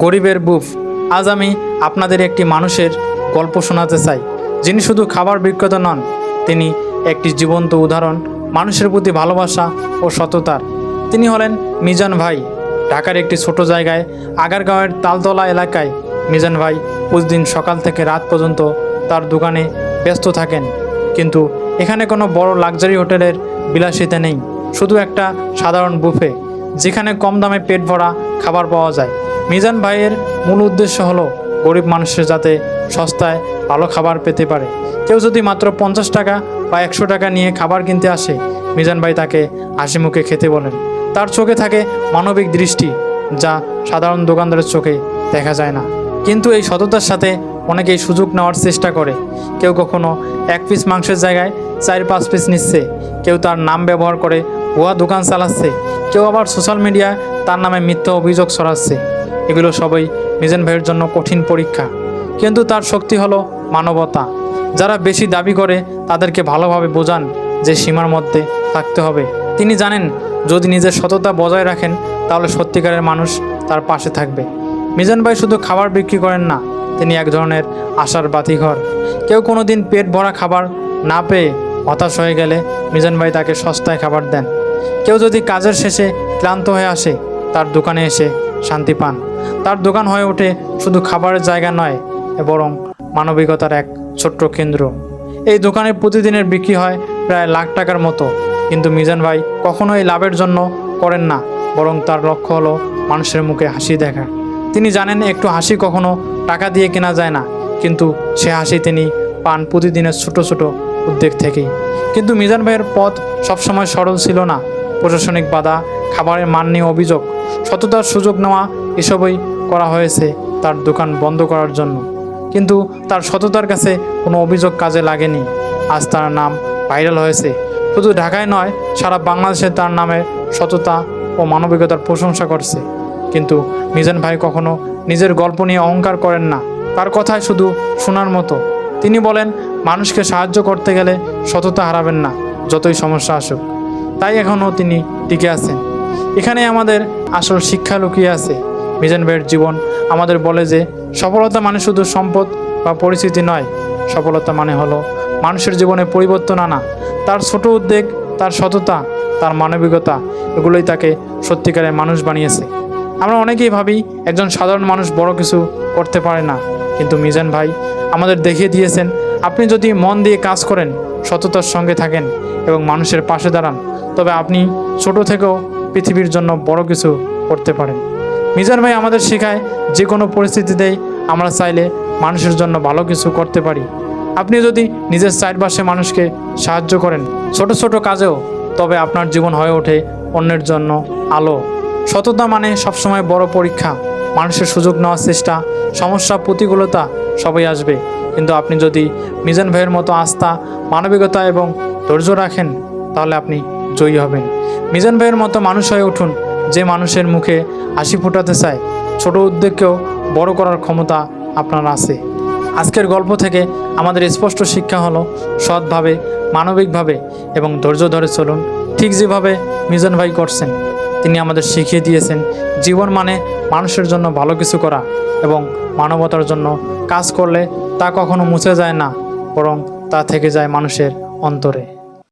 গরিবের বুফ। আজ আমি আপনাদের একটি মানুষের গল্প শোনাতে চাই। যিনি শুধু খাবার বিক্রেতা নন, তিনি একটি জীবন্ত উদাহরণ, মানুষের প্রতি ভালোবাসা ও সততার। তিনি হলেন মিজান ভাই, ঢাকার একটি ছোট জায়গায় আগারগাঁওয়ের তালতলা এলাকায়। মিজান ভাই প্রতিদিন সকাল থেকে রাত পর্যন্ত তার দোকানে ব্যস্ত থাকেন। কিন্তু এখানে কোনো বড় লাক্সারি হোটেলের বিলাসিতা নেই। শুধু একটা সাধারণ বুফে, যেখানে কম দামে পেট ভরা খাবার পাওয়া যায়। মিজান ভাইয়ের মূল উদ্দেশ্য হলো গরিব মানুষের যাতে সস্তায় ভালো খাবার পেতে পারে। কেউ যদি মাত্র পঞ্চাশ টাকা বা একশো টাকা নিয়ে খাবার কিনতে আসে, মিজান ভাই তাকে হাসি মুখে খেতে বলেন। তার চোখে থাকে মানবিক দৃষ্টি, যা সাধারণ দোকানদারের চোখে দেখা যায় না। কিন্তু এই সততার সাথে অনেকেই সুযোগ নেওয়ার চেষ্টা করে। কেউ কখনো এক পিস মাংসের জায়গায় চার পাঁচ পিস নিচ্ছে, কেউ তার নাম ব্যবহার করে ভুয়া দোকান চালাচ্ছে, কেউ আবার সোশ্যাল মিডিয়ায় তার নামে মিথ্যা অভিযোগ ছড়াচ্ছে। এগুলো সবই মিজান ভাইয়ের জন্য কঠিন পরীক্ষা। কিন্তু তার শক্তি হলো মানবতা। যারা বেশি দাবি করে, তাদেরকে ভালোভাবে বোঝান যে সীমার মধ্যে থাকতে হবে। তিনি জানেন, যদি নিজের সততা বজায় রাখেন, তাহলে সত্যিকারের মানুষ তার পাশে থাকবে। মিজান ভাই শুধু খাবার বিক্রি করেন না, তিনি এক ধরনের আশার বাতিঘর। কেউ কোনো দিন পেট ভরা খাবার না পেয়ে হতাশ হয়ে গেলে মিজান ভাই তাকে সস্তায় খাবার দেন। কেউ যদি কাজের শেষে ক্লান্ত হয়ে আসে, তার দোকানে এসে শান্তি পান। তার দোকান হয়ে ওঠে শুধু খাবারের জায়গা নয়, বরং মানবিকতার এক ছোট্ট কেন্দ্র। এই দোকানে প্রতিদিনের বিক্রি হয় প্রায় লাখ টাকার মতো। কিন্তু মিজান ভাই কখনোই লাভের জন্য করেন না, বরং তার লক্ষ্য হলো মানুষের মুখে হাসি দেখা। তিনি জানেন একটু হাসি কখনো টাকা দিয়ে কেনা যায় না, কিন্তু সে হাসি তিনি পান প্রতিদিনের ছোট ছোট উদ্যোগ থেকেই। কিন্তু মিজান ভাইয়ের পথ সবসময় সরল ছিল না। প্রশাসনিক বাধা, খাবারের মান নিয়ে অভিযোগ সততার সুযোগ নেওয়া এসবই করা হয়েছে তার দোকান বন্ধ করার জন্য। কিন্তু তার সততার কাছে কোনো অভিযোগ কাজে লাগেনি। আজ তার নাম ভাইরাল হয়েছে। শুধু ঢাকায় নয়, সারা বাংলাদেশে তার নামে সততা ও মানবিকতার প্রশংসা করছে। কিন্তু মিজান ভাই কখনো নিজের গল্প নিয়ে অহংকার করেন না। তার কথায় শুধু শোনার মতো। তিনি বলেন, মানুষকে সাহায্য করতে গেলে সততা হারাবেন না, যতই সমস্যা আসুক। তাই এখনও তিনি টিকে আছেন। এখানে আমাদের আসল শিক্ষা লুকিয়ে আছে। মিজান ভাইয়ের জীবন আমাদের বলে যে, সফলতা মানে শুধু সম্পদ বা পরিস্থিতি নয়। সফলতা মানে হলো মানুষের জীবনে পরিবর্তন আনা। তার ছোট উদ্যোগ তার সততা, তার মানবিকতা, এগুলোই তাকে সত্যিকারের মানুষ বানিয়েছে। আমরা অনেকেই ভাবি, একজন সাধারণ মানুষ বড় কিছু করতে পারে না। কিন্তু মিজান ভাই আমাদের দেখিয়ে দিয়েছেন, আপনি যদি মন দিয়ে কাজ করেন, সততার সঙ্গে থাকেন এবং মানুষের পাশে দাঁড়ান, তবে আপনি ছোট থেকেও পৃথিবীর জন্য বড় কিছু করতে পারেন। মিজান ভাই আমাদের শেখায়, যে কোনো পরিস্থিতিতেই আমরা চাইলে মানুষের জন্য ভালো কিছু করতে পারি। আপনি যদি নিজের চারপাশে মানুষকে সাহায্য করেন, ছোট ছোট কাজেও, তবে আপনার জীবন হয়ে ওঠে অন্যের জন্য আলো। সততা মানে সবসময় বড় পরীক্ষা। মানুষের সুযোগ নেওয়ার চেষ্টা, সমস্যা, প্রতিকূলতা সবই আসবে। কিন্তু আপনি যদি মিজান ভাইয়ের মতো আস্থা, মানবিকতা এবং ধৈর্য রাখেন, তাহলে আপনি জয়ী হবেন। মিজান ভাইয়ের মতো মানুষ হয়ে উঠুন যে মানুষের মুখে হাসি ফোটাতে চায়। ছোট উদ্যোগকেও বড় করার ক্ষমতা আপনার আছে। আজকের গল্প থেকে আমাদের স্পষ্ট শিক্ষা হলো, সৎভাবে, মানবিকভাবে এবং ধৈর্য ধরে চলুন। ঠিক যেভাবে মিজান ভাই করছেন, তিনি আমাদের শিখিয়ে দিয়েছেন, জীবন মানে মানুষের জন্য ভালো কিছু করা এবং মানবতার জন্য কাজ করলে তা কখনো মুছে যায় না, বরং তা থেকে যায় মানুষের অন্তরে।